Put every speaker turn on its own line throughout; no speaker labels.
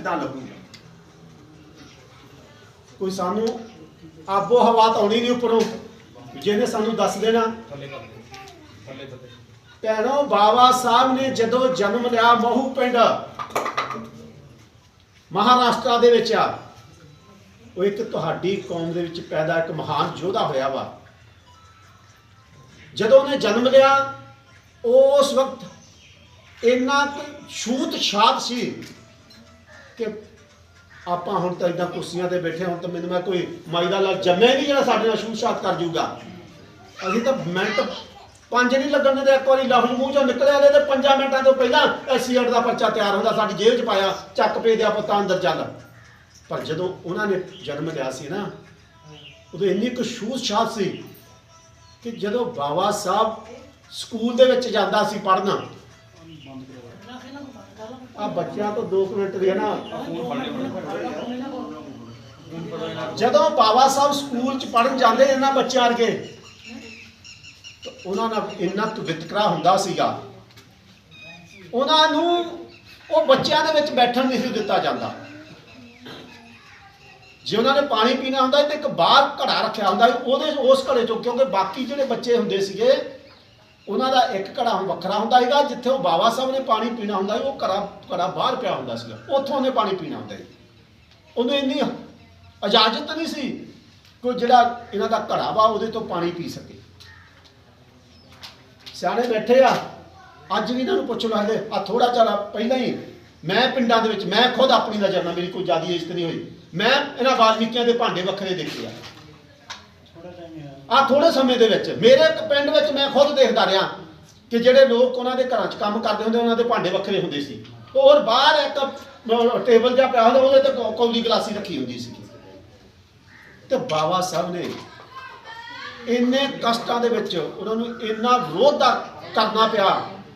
ਕਿੱਦਾਂ ਲੱਗੂਗਾ ਕੋਈ ਸਾਨੂੰ ਆਬੋ ਹਵਾ ਤਾਂ ਆਉਣੀ ਨਹੀਂ ਉੱਪਰੋਂ। ਜਿਹਨੇ ਸਾਨੂੰ ਦੱਸ ਦੇਣਾ। ਭੈਣੋ ਬਾਬਾ ਸਾਹਿਬ ਨੇ ਜਦੋਂ ਜਨਮ ਲਿਆ ਮਹੂ ਪਿੰਡ ਮਹਾਰਾਸ਼ਟਰ ਦੇ ਵਿੱਚ ਆ ਉਹ ਇੱਕ ਤੁਹਾਡੀ ਕੌਮ ਦੇ ਵਿੱਚ ਪੈਦਾ ਇੱਕ ਮਹਾਨ ਯੋਧਾ ਹੋਇਆ ਵਾ। ਜਦੋਂ ਉਹਨੇ ਜਨਮ ਲਿਆ ਉਸ ਵਕਤ ਇੰਨਾ ਕੁ ਛੂਤ ਛਾਤ ਸੀ ਕਿ ਆਪਾਂ ਹੁਣ ਤਾਂ ਇਦਾਂ ਕੁਰਸੀਆਂ ਤੇ ਬੈਠੇ ਹੁਣ ਤਾਂ ਮੈਨੂੰ ਮੈਂ ਕੋਈ ਮਾਈ ਦਾ ਲਾਲ ਜੰਮਿਆ ਨਹੀਂ ਜਿਹੜਾ ਸਾਡੇ ਨਾਲ ਛੂਤ ਛਾਤ ਕਰ ਜੂਗਾ ਅਸੀਂ ਤਾਂ ਮਿੰਟ ਪੰਜ ਨਹੀਂ ਲੱਗਣ ਦਿੰਦੇ, ਇੱਕ ਵਾਰੀ ਲਫ਼ਜ਼ ਮੂੰਹ ਚੋਂ ਨਿਕਲਿਆ ਇਹਦੇ ਤੇ ਪੰਜਾਂ ਮਿੰਟਾਂ ਤੋਂ ਪਹਿਲਾਂ ਐਕਸੀਡੈਂਟ ਦਾ ਪਰਚਾ ਤਿਆਰ ਹੁੰਦਾ, ਸਾਡੀ ਜੇਲ੍ਹ 'ਚ ਪਾਇਆ, ਚੱਕ ਪੇ ਦਿਆ ਪੁੱਤਾਂ ਅੰਦਰ ਚੱਲ। ਪਰ ਜਦੋਂ ਉਹਨਾਂ ਨੇ ਜਨਮ ਲਿਆ ਸੀ ਨਾ, ਉਦੋਂ ਇੰਨੀ ਕੁ ਛੂਤ ਛਾਤ ਸੀ ਕਿ ਜਦੋਂ ਬਾਬਾ ਸਾਹਿਬ ਸਕੂਲ ਦੇ ਵਿੱਚ ਜਾਂਦਾ ਸੀ ਪੜ੍ਹਨਾ ਆ ਬੱਚਿਆਂ ਤੋਂ 2 ਮਿੰਟ ਦੇ ਨਾ। ਜਦੋਂ ਬਾਬਾ ਸਾਹਿਬ ਸਕੂਲ 'ਚ ਪੜ੍ਹਨ ਜਾਂਦੇ ਇਹਨਾਂ ਬੱਚਿਆਂ ਵਰਗੇ ਉਹਨਾਂ ਨਾਲ ਇੰਨਾ ਕੁ ਵਿਤਕਰਾ ਹੁੰਦਾ ਸੀਗਾ। ਉਹਨਾਂ ਨੂੰ ਉਹ ਬੱਚਿਆਂ ਦੇ ਵਿੱਚ ਬੈਠਣ ਨਹੀਂ ਸੀ ਦਿੱਤਾ ਜਾਂਦਾ। ਜੇ ਉਹਨਾਂ ਨੇ ਪਾਣੀ ਪੀਣਾ ਹੁੰਦਾ ਤੇ ਇੱਕ ਬਾਹਰ ਘੜਾ ਰੱਖਿਆ ਹੁੰਦਾ ਉਹਦੇ ਉਸ ਘੜੇ ਚੋਂ, ਕਿਉਂਕਿ ਬਾਕੀ ਜਿਹੜੇ ਬੱਚੇ ਹੁੰਦੇ ਸੀਗੇ ਉਹਨਾਂ ਦਾ ਇੱਕ ਘੜਾ ਵੱਖਰਾ ਹੁੰਦਾ ਸੀਗਾ, ਜਿੱਥੇ ਉਹ ਬਾਬਾ ਸਾਹਿਬ ਨੇ ਪਾਣੀ ਪੀਣਾ ਹੁੰਦਾ ਸੀ, ਉਹ ਘੜਾ ਘੜਾ ਬਾਹਰ ਪਿਆ ਹੁੰਦਾ ਸੀਗਾ, ਉੱਥੋਂ ਉਹਨੇ ਪਾਣੀ ਪੀਣਾ ਹੁੰਦਾ ਸੀ। ਉਹਨੂੰ ਇੰਨੀ ਇਜਾਜ਼ਤ ਨਹੀਂ ਸੀ ਕੋਈ ਜਿਹੜਾ ਇਹਨਾਂ ਦਾ ਘੜਾ ਵਾ, ਉਹਦੇ ਤੋਂ ਪਾਣੀ ਪੀ ਸਕੇ। ਸਿਆਣੇ ਬੈਠੇ ਆ, ਅੱਜ ਵੀ ਇਹਨਾਂ ਨੂੰ ਪੁੱਛ ਲਓ, ਹਲੇ ਆ ਥੋੜਾ ਚਿਰ ਪਹਿਲਾਂ ਹੀ ਮੈਂ ਪਿੰਡਾਂ ਦੇ ਵਿੱਚ, ਮੈਂ ਖੁਦ ਆਪਣੀ ਨਜ਼ਰ ਨਾਲ, ਮੇਰੀ ਕੋਈ ਜ਼ਿਆਦਾ ਇੱਜ਼ਤ ਨਹੀਂ ਹੋਈ। ਮੈਂ ਇਹਨਾਂ ਵਾਲਮੀਕੀਆਂ ਦੇ ਭਾਂਡੇ ਵੱਖਰੇ ਦੇਖੇ ਆ। ਆ ਥੋੜੇ ਸਮੇਂ ਦੇ ਵਿੱਚ, ਮੇਰੇ ਪਿੰਡ ਵਿੱਚ ਮੈਂ ਖੁਦ ਦੇਖਦਾ ਰਿਹਾ ਕਿ ਜਿਹੜੇ ਲੋਕ ਉਹਨਾਂ ਦੇ ਘਰਾਂ 'ਚ ਕੰਮ ਕਰਦੇ ਹੁੰਦੇ, ਉਹਨਾਂ ਦੇ ਭਾਂਡੇ ਵੱਖਰੇ ਹੁੰਦੇ ਸੀ। ਔਰ ਬਾਹਰ ਇੱਕ ਟੇਬਲ ਜਿਹਾ ਪਿਆ ਹੁੰਦਾ, ਉਹਦੇ ਤੇ ਕੌਲੀ ਗਲਾਸੀ ਰੱਖੀ ਹੁੰਦੀ ਸੀ। ਤੇ ਬਾਬਾ ਸਾਹਿਬ ਨੇ ਇੰਨੇ ਕਸ਼ਟਾਂ ਦੇ ਵਿੱਚ ਉਹਨਾਂ ਨੂੰ ਇੰਨਾ ਵਿਰੋਧ ਦਾ ਕਰਨਾ ਪਿਆ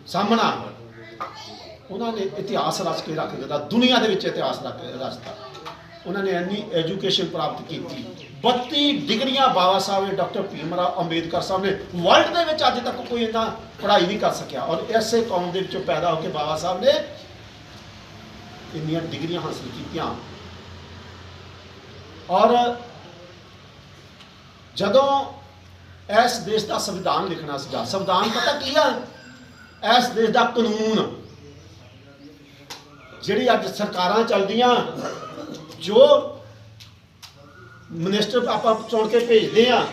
ਸਾਹਮਣਾ, ਉਹਨਾਂ ਨੇ ਇਤਿਹਾਸ ਰਚ ਕੇ ਰੱਖ ਦਿੱਤਾ, ਦੁਨੀਆ ਦੇ ਵਿੱਚ ਇਤਿਹਾਸ ਰੱਖ ਰਚਤਾ ਉਹਨਾਂ ਨੇ ਇੰਨੀ ਐਜੂਕੇਸ਼ਨ ਪ੍ਰਾਪਤ ਕੀਤੀ। 32 ਡਿਗਰੀਆਂ ਬਾਬਾ ਸਾਹਿਬ ਨੇ ਡਾਕਟਰ ਭੀਮ ਰਾਓ ਅੰਬੇਦਕਰ ਸਾਹਿਬ ਨੇ ਵਰਲਡ ਦੇ ਵਿੱਚ ਅੱਜ ਤੱਕ ਕੋਈ ਇੰਨਾ ਪੜ੍ਹਾਈ ਨਹੀਂ ਕਰ ਸਕਿਆ। ਔਰ ਐਸੇ ਕੌਮ ਦੇ ਵਿੱਚੋਂ ਪੈਦਾ ਹੋ ਕੇ ਬਾਬਾ ਸਾਹਿਬ ਨੇ ਇੰਨੀਆਂ ਡਿਗਰੀਆਂ ਹਾਸਲ ਕੀਤੀਆਂ। ਔਰ ਜਦੋਂ ਇਸ ਦੇਸ਼ ਦਾ ਸੰਵਿਧਾਨ ਲਿਖਣਾ ਸੀਗਾ, ਸੰਵਿਧਾਨ ਪਤਾ ਕੀ ਆ? ਇਸ ਦੇਸ਼ ਦਾ ਕਾਨੂੰਨ, ਜਿਹੜੀ ਅੱਜ ਸਰਕਾਰਾਂ ਚੱਲਦੀਆਂ, ਜੋ ਮਿਨਿਸਟਰ ਆਪਾਂ ਚੁਣ ਕੇ ਭੇਜਦੇ ਆ।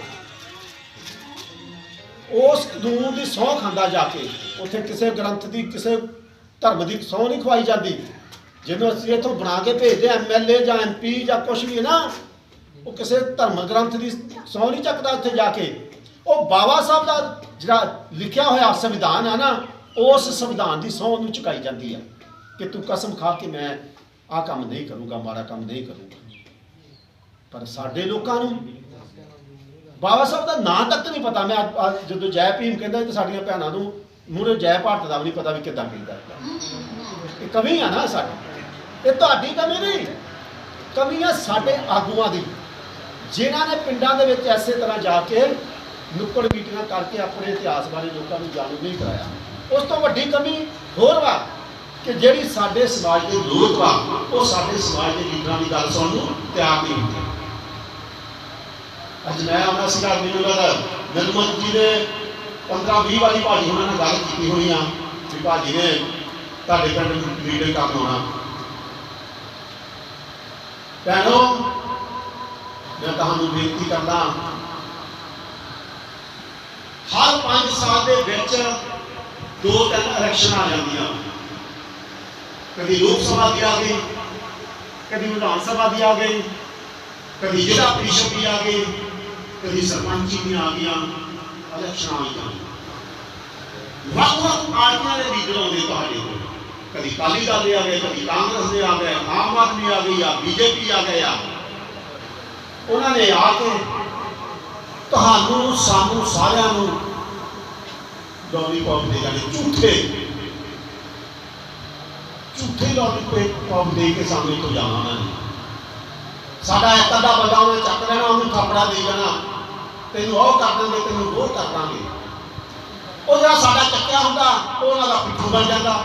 ਉਸ ਕਾਨੂੰਨ ਦੀ ਸਹੁੰ ਖਾਂਦਾ ਜਾ ਕੇ, ਉੱਥੇ ਕਿਸੇ ਗ੍ਰੰਥ ਦੀ, ਕਿਸੇ ਧਰਮ ਦੀ ਸਹੁੰ ਨਹੀਂ ਖਵਾਈ ਜਾਂਦੀ। ਜਿਹਨੂੰ ਅਸੀਂ ਇੱਥੋਂ ਬਣਾ ਕੇ ਭੇਜਦੇ ਐਮਐਲਏ ਜਾਂ ਐਮਪੀ ਜਾਂ ਕੁਝ ਵੀ ਨਾ, ਉਹ ਕਿਸੇ ਧਰਮ ਗ੍ਰੰਥ ਦੀ ਸਹੁੰ ਨਹੀਂ ਚੱਕਦਾ ਉੱਥੇ ਜਾ ਕੇ। ਉਹ ਬਾਬਾ ਸਾਹਿਬ ਦਾ ਜਿਹੜਾ ਲਿਖਿਆ ਹੋਇਆ ਸੰਵਿਧਾਨ ਆ ਨਾ, ਉਸ ਸੰਵਿਧਾਨ ਦੀ ਸਹੁੰ ਨੂੰ ਚੁਕਾਈ ਜਾਂਦੀ ਹੈ ਕਿ ਤੂੰ ਕਸਮ ਖਾ ਕੇ ਮੈਂ ਆਹ ਕੰਮ ਨਹੀਂ ਕਰੂੰਗਾ, ਮਾੜਾ ਕੰਮ ਨਹੀਂ ਕਰੂੰਗਾ। ਪਰ ਸਾਡੇ ਲੋਕਾਂ ਨੂੰ ਬਾਬਾ ਸਾਹਿਬ ਦਾ ਨਾਂ ਤੱਕ ਨਹੀਂ ਪਤਾ। ਮੈਂ ਅੱਜ- ਜਦੋਂ ਜੈ ਭੀਮ ਕਹਿੰਦਾ ਤੇ ਸਾਡੀਆਂ ਭੈਣਾਂ ਨੂੰ ਮੂਹਰੇ ਜੈ ਭਾਰਤ ਦਾ ਵੀ ਨਹੀਂ ਪਤਾ ਵੀ ਕਿੱਦਾਂ ਕਹਿੰਦਾ ਇਹ ਕਮੀ ਆ ਨਾ ਸਾਡੀ। ਇਹ ਤੁਹਾਡੀ ਕਮੀ ਨਹੀਂ। ਕਮੀ ਆ ਸਾਡੇ ਆਗੂਆਂ ਦੀ। ਜਿਨ੍ਹਾਂ ਨੇ ਪਿੰਡਾਂ ਦੇ ਵਿੱਚ ਐਸੇ ਤਰ੍ਹਾਂ ਜਾ ਕੇ ਨੁੱਕੜ ਮੀਟਿੰਗਾਂ ਕਰਕੇ ਆਪਣੇ ਇਤਿਹਾਸ ਬਾਰੇ ਲੋਕਾਂ ਨੂੰ ਜਾਣੂ ਨਹੀਂ ਕਰਾਇਆ। ਉਸ ਤੋਂ ਵੱਡੀ ਕਮੀ ਹੋਰ ਵਾ ਕਿ ਜਿਹੜੀ ਸਾਡੇ ਸਮਾਜ ਦੇ ਲੋਕ ਵਾ, ਉਹ ਸਾਡੇ ਸਮਾਜ ਦੇ ਲੀਡਰਾਂ ਦੀ ਗੱਲ ਸੁਣਨ ਨੂੰ ਤਿਆਰ ਨਹੀਂ ਹੁੰਦੇ। ਅੱਜ ਮੈਂ ਆਉਣਾ ਸੀਗਾ ਮੈਨੂੰ ਲੱਗਦਾ ਨਰਮਤ ਜੀ ਨੇ 15 20 ਵਾਰੀ ਭਾਜੀ ਉਹਨਾਂ ਨਾਲ ਗੱਲ ਕੀਤੀ ਹੋਣੀ ਆ ਵੀ ਭਾਜੀ ਨੇ ਤੁਹਾਡੇ ਪਿੰਡ ਲੀਡਰ ਕੰਮ ਆਉਣਾ। ਭੈਣੋ, ਮੈਂ ਤੁਹਾਨੂੰ ਬੇਨਤੀ ਕਰਦਾ ਹਰ 5 ਸਾਲ ਦੇ ਵਿੱਚ ਦੋ ਤਿੰਨ ਇਲੈਕਸ਼ਨ ਆ ਜਾਂਦੀਆਂ। ਕਦੀ ਲੋਕ ਸਭਾ ਦੀ ਆ ਗਈ, ਕਦੀ ਵਿਧਾਨ ਸਭਾ ਦੀ ਆ ਗਈ, ਕਦੀ ਜ਼ਿਲ੍ਹਾ ਪ੍ਰੀਸ਼ਦ ਦੀ ਆ ਗਈ। ਕਦੀ ਸਰਪੰਚੀ ਦੀਆਂ ਆ ਗਈਆਂ ਇਲੈਕਸ਼ਨ ਆ ਗਈਆਂ ਵੱਖ ਵੱਖ ਪਾਰਟੀਆਂ ਦੇ ਲੀਡਰ ਆਉਂਦੇ ਤੁਹਾਡੇ ਕੋਲ ਕਦੀ ਕਾਲੀ ਦਲ ਦੇ ਆ ਗਏ ਕਦੀ ਕਾਂਗਰਸ ਦੇ ਆ ਗਏ ਆਮ ਆਦਮੀ ਆ ਗਈ ਆ ਬੀਜੇਪੀ ਆ ਗਏ ਆ ਉਹਨਾਂ ਨੇ ਆ ਕੇ ਤੁਹਾਨੂੰ ਸਾਨੂੰ ਸਾਰਿਆਂ ਨੂੰ ਲੋਲੀਪੌਪ ਦੇ ਜਾਣੇ ਝੂਠੇ ਝੂਠੇ ਲੋਲੀਪੌਪ ਦੇ ਕੇ ਸਾਹਮਣੇ ਤੋਂ ਜਾਣਾ ਉਹਨਾਂ ਨੇ ਸਾਡਾ ਇੱਕ ਅੱਧਾ ਬੰਦਾ ਉਹਨੇ ਚੱਕ ਲੈਣਾ ਉਹਨੂੰ ਥਾਪੜਾ ਦੇ ਜਾਣਾ ਤੈਨੂੰ ਉਹ ਕਰ ਦਾਂਗੇ ਤੈਨੂੰ ਉਹ ਕਰ ਦਾਂਗੇ। ਉਹ ਜਿਹੜਾ ਸਾਡਾ ਚੱਕਿਆ ਹੁੰਦਾ ਉਹ ਉਹਨਾਂ ਦਾ ਪਿੱਠੂ ਬਣ ਜਾਂਦਾ।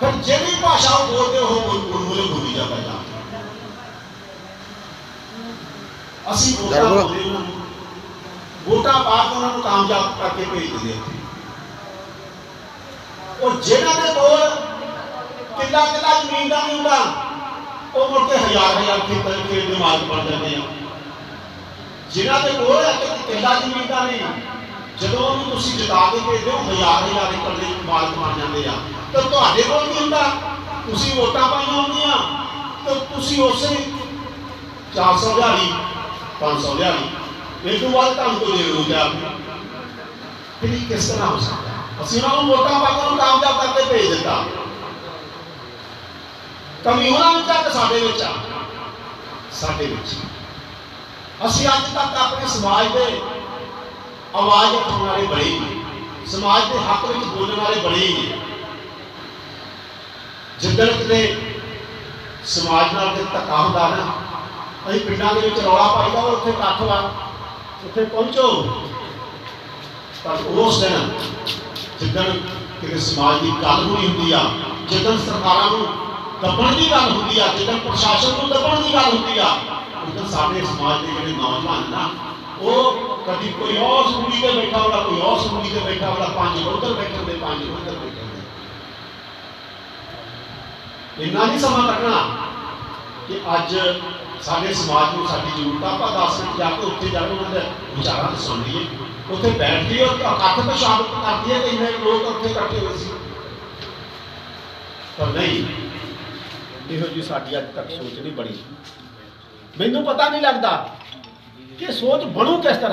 ਫਿਰ ਜਿਹੜੀ ਭਾਸ਼ਾ ਉਹ ਬੋਲਦੇ ਉਹ ਮੁਰਮੁਰੇ ਬੋਲੀ ਜਾਂਦਾ ਜਾਂ। ਅਸੀਂ ਵੋਟਾਂ। ਪਾਉਂਦੇ ਉਹਨਾਂ ਨੂੰ ਵੋਟਾਂ ਪਾ ਕੇ ਉਹਨਾਂ ਨੂੰ ਕਾਮਯਾਬ ਕਰਕੇ ਭੇਜ ਦਿੰਦੇ ਉਹ ਜਿਹਨਾਂ ਦੇ ਕੋਲ ਕਿੱਲਾ ਕਿੱਲਾ ਜ਼ਮੀਨ ਦਾ ਨਹੀਂ ਹੁੰਦਾ ਉਹ ਮੁੜ ਕੇ ਹਜ਼ਾਰ ਹਜ਼ਾਰ ਖੇਤਾਂ ਖੇਤ ਦੇ ਮਾਲਕ ਬਣ ਜਾਂਦੇ ਆ। ਜਿਨ੍ਹਾਂ ਦੇ ਕੋਲ ਇੱਕ ਕਿੱਲਾ ਜ਼ਮੀਨ ਦਾ ਜਦੋਂ ਉਹਨੂੰ ਤੁਸੀਂ ਜਿਤਾ ਕੇ ਭੇਜਦੇ ਹੋ, ਹਜ਼ਾਰ ਹਜ਼ਾਰ ਏਕੜ ਦੇ ਮਾਲਕ ਬਣ ਜਾਂਦੇ ਆ। ਤੇ ਤੁਹਾਡੇ ਕੋਲ ਕੀ ਹੁੰਦਾ? ਤੁਸੀਂ ਵੋਟਾਂ ਪਾਈਆਂ ਹੁੰਦੀਆਂ। ਤੇ ਤੁਸੀਂ ਉਸੇ 400 ਦਿਹਾੜੀ 500 ਦਿਹਾੜੀ ਇਹ ਤੋਂ ਬਾਅਦ ਤੁਹਾਨੂੰ ਕੋਈ ਦੇ ਰੋਜ਼ਾ ਫਿਰ ਇਹ ਕਿਸ ਤਰ੍ਹਾਂ ਹੋ ਸਕਦਾ? ਅਸੀਂ ਉਹਨਾਂ ਨੂੰ ਵੋਟਾਂ ਪਾ ਕੇ ਕਾਮਯਾਬ ਕਰਕੇ ਭੇਜ ਦਿੱਤਾ। ਕਮੀ ਉਹਨਾਂ ਵਿੱਚ ਸਾਡੇ ਵਿੱਚ ਆ? ਸਾਡੇ ਵਿੱਚ ਅਸੀਂ ਅੱਜ ਤੱਕ ਆਪਣੇ ਸਮਾਜ ਦੇ ਆਵਾਜ਼ ਉਠਾਉਣ ਵਾਲੇ ਬਣੇ ਸਮਾਜ ਦੇ ਹੱਕ ਵਿੱਚ ਬੋਲਣ ਵਾਲੇ ਬਣੇ ਜਿੱਦਣ ਕਿਤੇ ਸਮਾਜ ਨਾਲ ਤੇ ਧੱਕਾ ਹੁੰਦਾ ਨਾ ਅਸੀਂ ਪਿੰਡਾਂ ਦੇ ਵਿੱਚ ਰੌਲਾ ਪਾਈਦਾ ਵਾ, ਉੱਥੇ ਇਕੱਠ ਵਾ ਉੱਥੇ ਪਹੁੰਚੋ। ਪਰ ਉਸ ਦਿਨ ਜਿੱਦਣ ਕਿਤੇ ਸਮਾਜ ਦੀ ਗੱਲ ਹੋਈ ਹੁੰਦੀ ਆ ਜਿੱਦਣ ਸਰਕਾਰਾਂ ਨੂੰ ਦੱਬਣ ਦੀ ਗੱਲ ਹੁੰਦੀ ਆ ਜਿੱਦਣ ਪ੍ਰਸ਼ਾਸਨ ਨੂੰ ਦੱਬਣ ਦੀ ਗੱਲ ਹੁੰਦੀ ਆ ਸਾਡੇ ਸਮਾਜ ਦੇ ਜਿਹੜੇ ਨੌਜਵਾਨ ਨਾ, ਉਹ ਕਦੀ ਕੋਈ ਹੋਰ ਸੁਣੀ ਤੇ ਬੈਠਾ ਹੋਣਾ, ਕੋਈ ਹੋਰ ਸੁਣੀ ਤੇ ਬੈਠਾ ਹੋਣਾ, ਪੰਜ ਉੱਧਰ ਬੈਠੇ ਹੁੰਦੇ ਪੰਜ ਉੱਧਰ ਬੈਠੇ ਹੁੰਦੇ ਇੰਨਾ ਨਹੀਂ ਸਮਾਂ ਕੱਢਣਾ ਕਿ ਅੱਜ ਸਾਡੇ ਸਮਾਜ ਨੂੰ ਸਾਡੀ ਜ਼ਰੂਰਤ ਆ, ਆਪਾਂ 10 ਮਿੰਟ ਜਾ ਕੇ ਉੱਥੇ ਜਾ ਕੇ ਉਹਨਾਂ ਦੇ ਵਿਚਾਰਾਂ ਨੂੰ ਸੁਣ ਲਈਏ। ਉੱਥੇ ਬੈਠ ਕੇ ਉਹ ਇਕੱਠ ਤੋਂ ਕਰਦੀ ਹੈ ਕਿ ਇੰਨੇ ਲੋਕ ਉੱਥੇ ਇਕੱਠੇ ਹੋਏ ਸੀ। ਪਰ ਨਹੀਂ, ਇਹੋ ਜੀ ਸਾਡੀ ਅੱਜ ਤੱਕ ਸੋਚ ਨਹੀਂ ਬਣੀ। ਮੈਨੂੰ ਪਤਾ ਨਹੀਂ ਲੱਗਦਾ ਕਿ ਸੋਚ ਬਣੂ ਕਿਸ ਤਰ੍ਹਾਂ।